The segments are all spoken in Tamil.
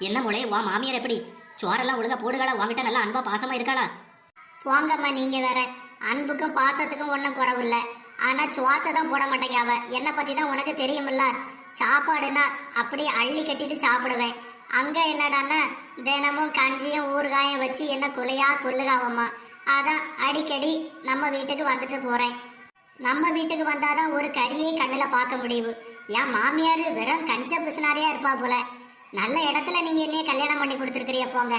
என்ன மொழி உன் மாமியார் எப்படி? சோறெல்லாம் ஒழுங்கா போடுகளா? உங்ககிட்ட நல்லா அன்பா பாசமா இருக்காளா? போங்கம்மா நீங்க வேற. அன்புக்கும் பாசத்துக்கும் ஒன்றும் குறவு இல்லை ஆனா சுவாத்தை தான் போட மாட்டேங்க அவ. என்னை பத்தி தான் உனக்கு தெரியுமில்ல? சாப்பாடுன்னா அப்படியே அள்ளி கட்டிட்டு சாப்பிடுவேன். அங்க என்னடான்னா தினமும் கஞ்சியும் ஊறுகாயும் வச்சு என்ன குலையா கொல்லுகாவம்மா. அதான் அடிக்கடி நம்ம வீட்டுக்கு வந்துட்டு போறேன். நம்ம வீட்டுக்கு வந்தாதான் ஒரு கறியே கண்ணில் பார்க்க முடியும். என் மாமியார் வெறும் கஞ்ச பிசுனாரியா இருப்பா போல. நல்ல இடத்துல நீங்க என்னைய கல்யாணம் பண்ணி கொடுத்துருக்கிறிய போங்க.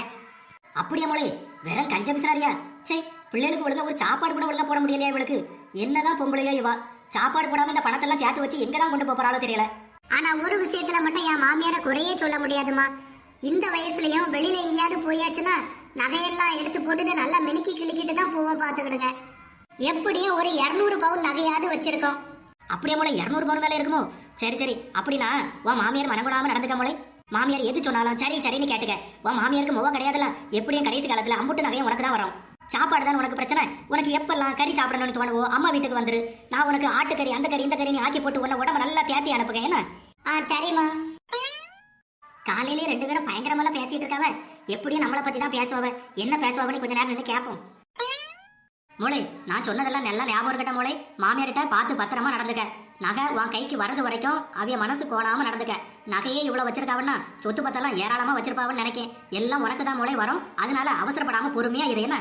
அப்படியா மொழி? வெறும் கஞ்ச பிசுறாரியா சே பிள்ளைகளுக்கு ஒழுங்கா ஒரு சாப்பாடு கூட ஒழுங்கா போட முடியலையா இவளுக்கு? என்னதான் பொம்பளையோ இவா. சாப்பாடு போடாம இந்த பணத்தெல்லாம் சேர்த்து வச்சு எங்க தான் கொண்டு போறாளோ தெரியல. ஆனா ஒரு விஷயத்துல மட்டும் என் மாமியார குறையே சொல்ல முடியாதுமா இந்த வயசுலயும் வெளியில எங்கேயாவது போயாச்சுன்னா நகையெல்லாம் எடுத்து போட்டுட்டு நல்லா மினுக்கி கிளிக்கிட்டு தான் போவோம் பாத்துக்கிடுங்க எப்படியும் ஒரு இருநூறு பவுன் நகையாவது வச்சிருக்கோம். அப்படியே மொழி இரநூறு பவுன் மேல இருக்குமோ? சரி சரி. அப்படின்னா உன் மாமியார் மனங்குடாம நடந்துட்ட மொழி? மாமியார் எது சொன்னாலும் சரி சரின்னு கேட்டுக்க. உன் மாமியாருக்கு முகம் கிடையாதுல எப்படியும் கடைசி காலத்துல அம்புட்டு நகையும் உனக்கு தான் வரும். சாப்பாடு தான் உனக்கு பிரச்சனை. உனக்கு எப்பெல்லாம் கறி சாப்பிடணும்னு தோணுவோ அம்மா வீட்டுக்கு வந்துரு. நான் உனக்கு ஆட்டுக்கறி அந்த கறி இந்த கறி நீ ஆக்கி போட்டு உன்னை உடம்ப நல்லா தேத்தி அனுப்புங்க என்ன? ஆ சரிம்மா. காலையிலே ரெண்டு பேரும் பயங்கரமெல்லாம் பேசிட்டு இருக்காவ. எப்படியும் நம்மளை பத்தி தான் பேசுவாவ. என்ன பேசுவாவன்னு கொஞ்ச நேரம் நின்று கேட்போம் மோளே நான் சொன்னதெல்லாம் நல்லா ஞாபகம் இருக்கட்டும் மோளே. மாமியார்கிட்ட பார்த்து பத்திரமா நடந்துக்க. நகை உன் கைக்கு வரது வரைக்கும் அவைய மனசு கோணாம நடந்துக்க. நகையே இவ்வளவு வச்சிருக்காவன்னா சொத்து பத்தெல்லாம் ஏராளமா வச்சிருப்பாவன்னு நினைக்கேன். எல்லாம் உனக்கு தான் மூளை வரும். அதனால அவசரப்படாம பொறுமையா இரு என்ன?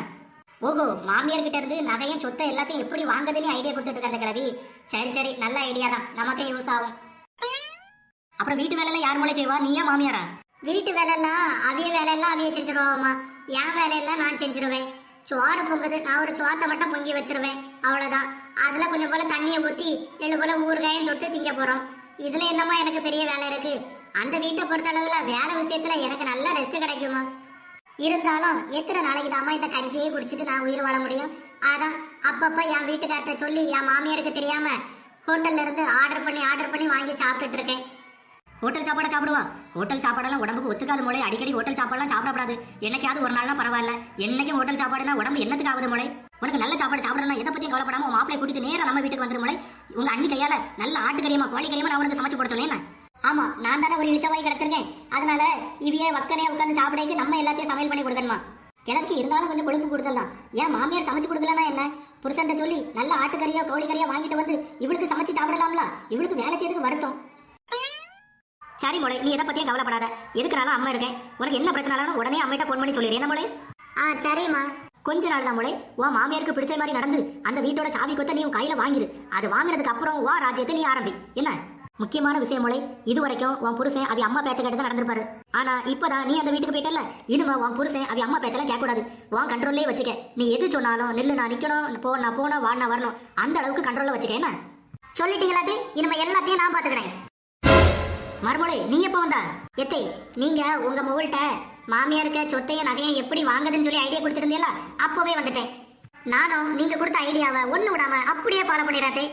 ஓஹோ மாமியார் கிட்ட இருந்து நகையும் சொத்தை எல்லாத்தையும் எப்படி வாங்குதுன்னு ஐடியா கொடுத்துட்டு இருக்க அந்த கிழவி. சரி சரி நல்ல ஐடியா தான். நமக்கே யூஸ் ஆகும். அப்புறம் வீட்டு வேலையெல்லாம் யார் மூளை செய்வா? நீயா மாமியாரா? வீட்டு வேலையெல்லாம் அவிய வேலையெல்லாம் அவிய செஞ்சிருவாமா என் வேலையெல்லாம் நான் செஞ்சிருவேன். சோறு பொங்குது. நான் ஒரு சோத்தை மட்டும் பொங்கி வச்சிருவேன். அவ்வளோதான் அதில் கொஞ்சம் போல தண்ணியை ஊற்றி எள்ளு போல ஊறுகாயும் தொட்டு திங்க போகிறோம் இதில் என்னமா எனக்கு பெரிய வேலை இருக்கு? அந்த வீட்டை பொறுத்த அளவில் வேலை விஷயத்தில் எனக்கு நல்ல ரெஸ்ட் கிடைக்குமா? இருந்தாலும் எத்தனை நாளைக்கு தாமா இந்த கஞ்சியே குடிச்சிட்டு நான் உயிர் வாழ முடியும்? அதான் அப்பப்போ என் வீட்டுக்கார்ட்ட சொல்லி என் மாமியாருக்கு தெரியாமல் ஹோட்டல்ல இருந்து ஆர்டர் பண்ணி ஆர்டர் பண்ணி வாங்கி சாப்பிட்டுட்டு இருக்கேன். ஹோட்டல் சாப்பாடை சாப்பிடுவா. ஹோட்டல் சாப்பாடெல்லாம் உடம்புக்கு ஒத்துக்காது மூளை. அடிக்கடி ஹோட்டல் சாப்பாடுலாம் சாப்பிடக்கூடாது என்னைக்காவது ஒரு நாள்னா பரவாயில்ல. என்னைக்கும் ஹோட்டல் சாப்பாடுனா உடம்பு என்னத்துக்கு ஆகுது மூளை? உனக்கு நல்ல சாப்பாடு சாப்பிடணும் எதை பத்தியும் கவலைப்படாம உன் மாப்பிளை கூட்டிட்டு நேரம் நம்ம வீட்டுக்கு வந்துரு மூளை. உங்க அண்ணி கையால நல்ல ஆட்டுக்கறியமா கோழி கறியமா நான் உனக்கு சமைச்சு போட சொன்னேன் ஆமா நான் தானே ஒரு இழிச்சவாய் கிடைச்சிருக்கேன். அதனால இவையே வக்கனே உட்காந்து சாப்பிடைக்கு நம்ம எல்லாத்தையும் சமையல் பண்ணி கொடுக்கணுமா? கிழக்கு இருந்தாலும் கொஞ்சம் கொழுப்பு கொடுத்தல் தான். ஏன் மாமியார் சமைச்சு கொடுக்கலன்னா என்ன? புருஷன் சொல்லி நல்ல ஆட்டுக்கறியோ கோழிக்கறியோ வாங்கிட்டு வந்து இவளுக்கு சமைச்சு சாப்பிடலாம்ல. இவளுக்கு வேலை செய்யறதுக்கு வருத்தம். சரி மோளே நீ எதை பத்தியும் கவலைப்படாத. எதுக்குனாலும் அம்மா இருக்கேன். உனக்கு என்ன பிரச்சனாலும் உடனே அம்மிட்ட ஃபோன் பண்ணி சொல்லிடு. என்ன மோளே? ஆ சரிம்மா. கொஞ்ச நாள் தான் மோளே. உன் மாமியாருக்கு பிடிச்ச மாதிரி நடந்து அந்த வீட்டோட சாவி கொத்த நீ உன் கையில வாங்கிடு அது வாங்குறதுக்கு அப்புறம் வா ராஜ்யத்தை நீ ஆரம்பி. என்ன? முக்கியமான விஷயம் மோளே. இது வரைக்கும் உன் புருஷன் அவ அம்மா பேச்ச கேட்டு தான் நடந்திருப்பாரு. ஆனா இப்பதான் நீ அந்த வீட்டுக்கு போயிட்டல இனிமே உன் புருஷன் அவ அம்மா பேச்செல்லாம் கேட்கக்கூடாது. உன் கண்ட்ரோல்லே வச்சுக்க. நீ எது சொன்னாலும் நில்லு நான் நிக்கணும் போ நான் போனா வாடினா வரணும். அந்த அளவுக்கு கண்ட்ரோல்ல வச்சுக்க. என்ன? சொல்லிட்டீங்களாது இனிமே எல்லாத்தையும் நான் பாத்துக்கிறேன் மறுமொழி நீ எப்போ வந்தா? எத்தை நீங்க உங்க முகள்கிட்ட மாமியாருக்கு சொத்தையும் நகையும் எப்படி வாங்குதுன்னு சொல்லி ஐடியா கொடுத்துருந்தீங்களா அப்பவே வந்துட்டேன். நானும் நீங்க கொடுத்த ஐடியாவை ஒண்ணு விடாம அப்படியே ஃபாலோ பண்ணிடுறேன்